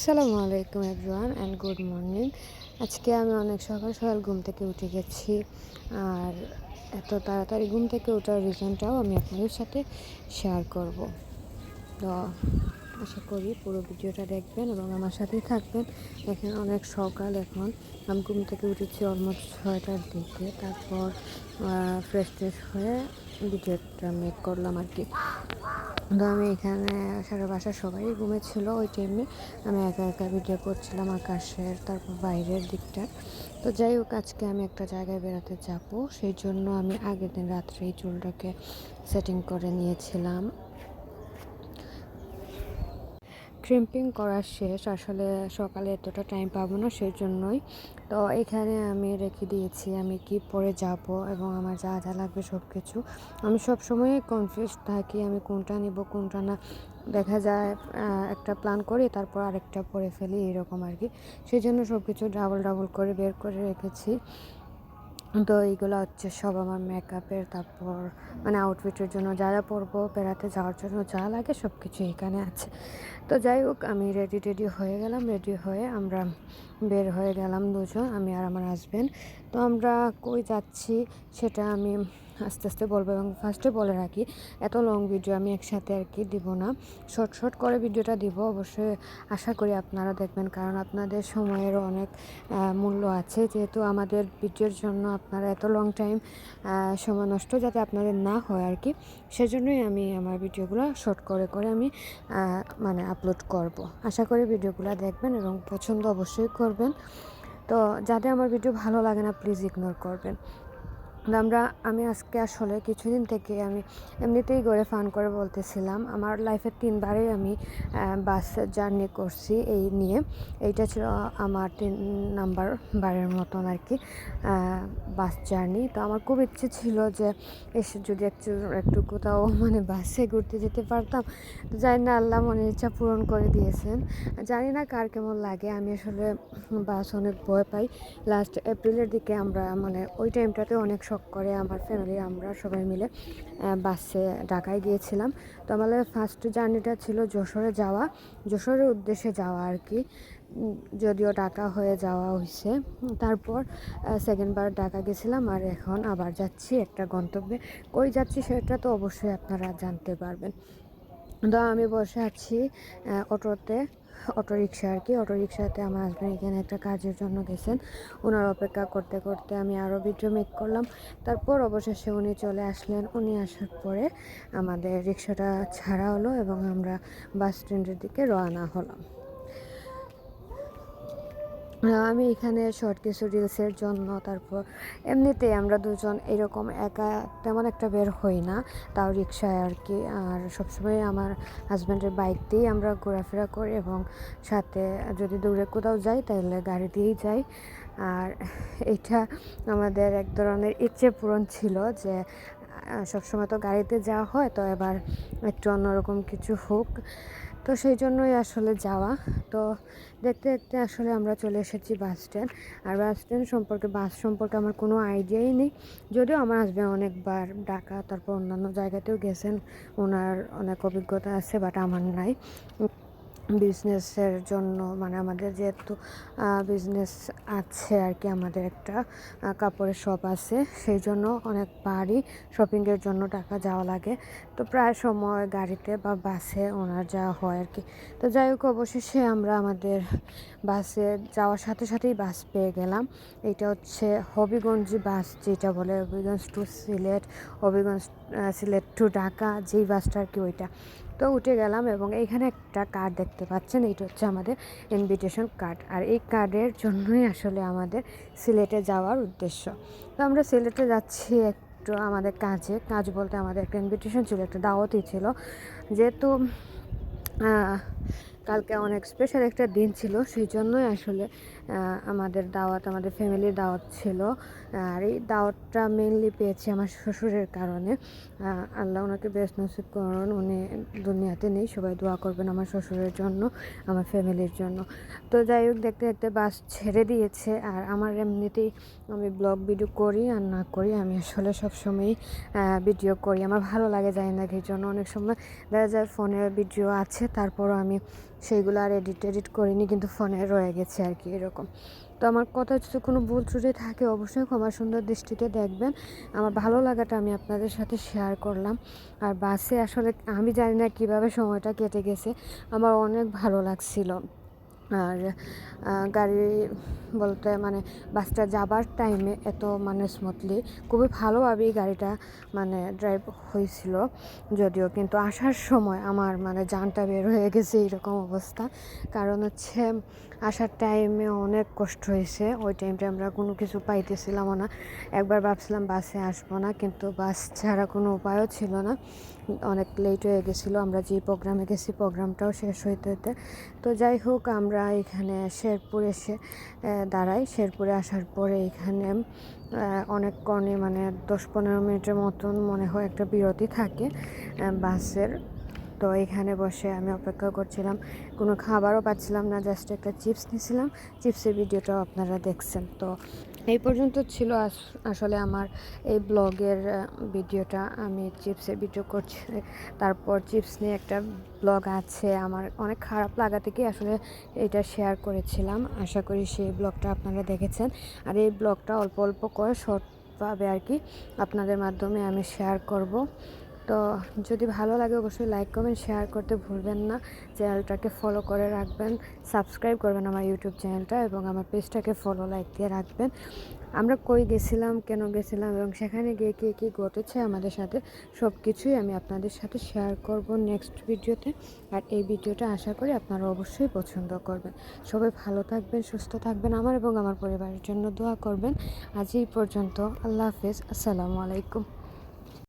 আসসালামু আলাইকুম everyone and good morning. আজকে আমি অনেক সকাল সকাল ঘুম থেকে উঠে গেছি আর এত তাড়াতাড়ি ঘুম থেকে ওঠার রিজনটাও আমি আপনাদের সাথে শেয়ার করব। তো আশা করি পুরো ভিডিওটা দেখবেন এবং আমার সাথেই থাকবেন। এখানে অনেক সকাল এখন। আমি ঘুম থেকে উঠেছি অলমোস্ট ছয়টার দিকে। তারপর ফ্রেশ ট্রেশ হয়ে ভিডিওটা মেক করলাম আর কি। তো আমি এখানে সারা বাসা সবাই ঘুমেছিল ওই টাইমে আমি একা একা ভিডিও করছিলাম আকাশের, তারপর বাইরের দিকটা। তো যাই হোক, আজকে আমি একটা জায়গায় বেড়াতে যাব। সেই জন্য আমি আগের দিন রাত্রে এই চুলটাকে সেটিং করে নিয়েছিলাম। ক্রিম্পিং করা শেষ। আসলে সকালে এতটা টাইম পাবো না সেই জন্যই তো এখানে আমি রেখে দিয়েছি আমি কি পরে যাব এবং আমার যা যা লাগবে সব কিছু আমি সব সময় কনফিউজ থাকি, আমি কোনটা নিব, কোনটা না। দেখা যায় একটা প্ল্যান করি, তারপর আরেকটা পরে ফেলি, এরকম আর কি সেই জন্য সব কিছু ডাবল ডাবল করে বের করে রেখেছি। তো এইগুলো হচ্ছে সব আমার মেকআপের তারপর মানে আউটফিটের জন্য যা যা পরবো, বেড়াতে যাওয়ার জন্য যা লাগে সব কিছু এখানে আছে। তো যাই হোক, আমি রেডি টেডি হয়ে গেলাম রেডি হয়ে আমরা বের হয়ে গেলাম দুজন, আমি আর আমার হাজব্যান্ড তো আমরা কই যাচ্ছি, সেটা আমি আস্তে আস্তে বলব এবং ফার্স্টে বলে রাখি, এত লং ভিডিও আমি একসাথে আর কি দিব না। শর্ট শর্ট করে ভিডিওটা দিব, অবশ্যই আশা করি আপনারা দেখবেন, কারণ আপনাদের সময়েরও অনেক মূল্য আছে। যেহেতু আমাদের ভিডিওর জন্য আপনারা এত লং টাইম সময় নষ্ট যাতে আপনাদের না হয় আর কি, সেজন্যই আমি আমার ভিডিওগুলো শর্ট করে করে আমি মানে আপলোড করব। আশা করি ভিডিওগুলো দেখবেন এবং পছন্দ অবশ্যই করবেন। তো যাতে আমার ভিডিও ভালো লাগে না প্লিজ ইগনোর করবেন। আমরা, আমি আজকে আসলে কিছুদিন থেকে আমি এমনিতেই করে ফান করে বলতেছিলাম, আমার লাইফে তিনবারই আমি বাস জার্নি করছি এই নিয়ে। এইটা ছিল আমার তিন নাম্বার বারের মতন আর কি বাস জার্নি তো আমার খুব ইচ্ছে ছিল যে এসে যদি একটু একটু কোথাও মানে বাসে ঘুরতে যেতে পারতাম। তো জানি না, আল্লাহ মনের ইচ্ছা পূরণ করে দিয়েছেন। জানি না কার কেমন লাগে, আমি আসলে বাস অনেক ভয় পাই। লাস্ট এপ্রিলের দিকে আমরা মানে ওই টাইমটাতে অনেক শখ করে আমার ফ্যামিলি আমরা সবাই মিলে বাসে ঢাকায় গিয়েছিলাম। তো আমাদের ফার্স্ট জার্নিটা ছিল যশোরে যাওয়া। যশোরের উদ্দেশ্যে যাওয়া আর কি। যদিও ঢাকা হয়ে যাওয়া হয়েছে। তারপর সেকেন্ডবার ঢাকা গেছিলাম আর এখন আবার যাচ্ছি। একটা গন্তব্যে। কই যাচ্ছি সেটা তো অবশ্যই আপনারা জানতে পারবেন। তো আমি বসে আছি অটোতে অটো রিক্সা আর কি। অটো রিক্সাতে আমার হাজব্যান্ড এখানে একটা কাজের জন্য গেছেন। ওনার অপেক্ষা করতে করতে আমি আরও ভিডিও মেক করলাম। তারপর অবশেষে উনি চলে আসলেন। উনি আসার পরে আমাদের রিক্সাটা ছাড়া হলো এবং আমরা বাস স্ট্যান্ডের দিকে রওনা হলাম। আমি এখানে শর্ট কিছু রিলসের জন্য, তারপর এমনিতে আমরা দুজন এরকম একা তেমন একটা বের হই না, তাও রিক্সায় আর কি। আর সবসময় আমার হাজব্যান্ডের বাইক দিয়েই আমরা ঘোরাফেরা করি এবং সাথে যদি দূরে কোথাও যাই, তাহলে গাড়ি দিয়েই যাই। আর এটা আমাদের এক ধরনের ইচ্ছে পূরণ ছিল যে সবসময় তো গাড়িতে যাওয়া হয়, তো এবার একটু অন্যরকম কিছু হোক। তো সেই জন্যই আসলে যাওয়া। তো দেখতে দেখতে আসলে আমরা চলে এসেছি বাস স্ট্যান্ড। আর বাস স্ট্যান্ড সম্পর্কে, বাস সম্পর্কে আমার কোনো আইডিয়াই নেই। যদিও আমার হাজব্যান্ড অনেকবার ডাকা, তারপর অন্যান্য জায়গাতেও গেছেন। ওনার অনেক অভিজ্ঞতা আছে বাট আমার নাই। বিজনেসের জন্য মানে আমাদের যেহেতু বিজনেস আছে আর কি আমাদের একটা কাপড়ের শপ আছে, সেই জন্য অনেকবারই শপিংয়ের জন্য টাকা যাওয়া লাগে। তো প্রায় সময় গাড়িতে বা বাসে ওনার যাওয়া হয় আর কি তো যাই হোক, অবশেষে আমরা আমাদের বাসে যাওয়ার সাথে সাথেই বাস পেয়ে গেলাম। এটা হচ্ছে হবিগঞ্জ বাস, যেটা বলে হবিগঞ্জ টু সিলেট, হবিগঞ্জ সিলেট টু ঢাকা, যেই বাসটা আর কি ওইটা। তো উঠে গেলাম এবং এইখানে একটা কার্ড দেখতে পাচ্ছেন, এইটা হচ্ছে আমাদের ইনভিটেশন কার্ড আর এই কার্ডের জন্যই আসলে আমাদের সিলেটে যাওয়ার উদ্দেশ্য। তো আমরা সিলেটে যাচ্ছি একটু আমাদের কাজে, কাজ বলতে আমাদের একটা ইনভিটেশন ছিল, একটা দাওয়াতই ছিল। যেহেতু কালকে অনেক স্পেশাল একটা দিন ছিল, সেই জন্যই আসলে আমাদের দাওয়াত, আমাদের ফ্যামিলির দাওয়াত ছিল। আর এই দাওয়াতটা মেনলি পেয়েছি আমার শ্বশুরের কারণে। আল্লাহ ওনাকে বেশ নসিব করুন, উনি দুনিয়াতে নেই, সবাই দোয়া করবেন আমার শ্বশুরের জন্য, আমার ফ্যামিলির জন্য। তো যাই হোক, দেখতে দেখতে বাস ছেড়ে দিয়েছে, আর আমার এমনিতেই আমি ব্লগ ভিডিও করি আর না করি, আমি আসলে সবসময়ই ভিডিও করি। আমার ভালো লাগে যায় না এই জন্য। অনেক সময় দেখা যায় ফোনের ভিডিও আছে, তারপরও আমি সেইগুলো আর এডিট এডিট করিনি, কিন্তু ফোনে রয়ে গেছে আর কি এরকম। তো আমার কথা যদি কোনো ভুল ত্রুটি থাকে, অবশ্যই ক্ষমা সুন্দর দৃষ্টিতে দেখবেন। আমার ভালো লাগাটা আমি আপনাদের সাথে শেয়ার করলাম। আর বাসে আসলে আমি জানি না কীভাবে সময়টা কেটে গেছে, আমার অনেক ভালো লাগছিল। আর গাড়ি বলতে মানে বাসটা যাবার টাইমে এত মানে স্মুথলি খুবই ভালোভাবেই গাড়িটা মানে ড্রাইভ হয়েছিল। যদিও কিন্তু আসার সময় আমার মানে জানটা বের হয়ে গেছে এরকম অবস্থা। কারণ হচ্ছে আসার টাইমে অনেক কষ্ট হয়েছে, ওই টাইমটা আমরা কোনো কিছু পাইতেছিলামও না। একবার ভাবছিলাম বাসে আসব না, কিন্তু বাস ছাড়া কোনো উপায়ও ছিল না। অনেক লেট হয়ে গেছিল, আমরা যে প্রোগ্রামে গেছি প্রোগ্রামটাও শেষ হইতে হতে তো যাই হোক আমরা এখানে শেরপুর এসে দাঁড়াই শেরপুরে আসার পরে এখানে অনেকক্ষণই মানে দশ পনেরো মিনিটের মতন মনে হয় একটা বিরতি থাকে বাসের। তো এখানে বসে আমি অপেক্ষা করছিলাম। কোনো খাবারও পাচ্ছিলাম না, জাস্ট একটা চিপস নিয়েছিলাম। চিপসের ভিডিওটাও আপনারা দেখছেন। তো এই পর্যন্ত ছিল আসলে আমার এই ব্লগের ভিডিওটা। আমি চিপসের ভিডিও করছি, তারপর চিপস নিয়ে একটা ব্লগ আছে। আমার অনেক খারাপ লাগা থেকে আসলে এটা শেয়ার করেছিলাম। আশা করি সেই ব্লগটা আপনারা দেখেছেন। আর এই ব্লগটা অল্প অল্প করে শর্ট পাবে আর কি আপনাদের মাধ্যমে আমি শেয়ার করব। তো যদি ভালো লাগে অবশ্যই লাইক, কমেন্ট, শেয়ার করতে ভুলবেন না। চ্যানেলটাকে ফলো করে রাখবেন সাবস্ক্রাইব করবেন আমার ইউটিউব চ্যানেলটা এবং আমার পেজটাকে ফলো লাইক দিয়ে রাখবেন। আমরা কই গেছিলাম, কেন গেছিলাম এবং সেখানে গিয়ে কী কী ঘটেছে আমাদের সাথে সব কিছুই আমি আপনাদের সাথে শেয়ার করব নেক্সট ভিডিওতে আর এই ভিডিওটা আশা করি আপনারা অবশ্যই পছন্দ করবেন। সবাই ভালো থাকবেন, সুস্থ থাকবেন আমার এবং আমার পরিবারের জন্য দোয়া করবেন। আজ এই পর্যন্ত, আল্লাহ হাফেজ, আসসালামু আলাইকুম।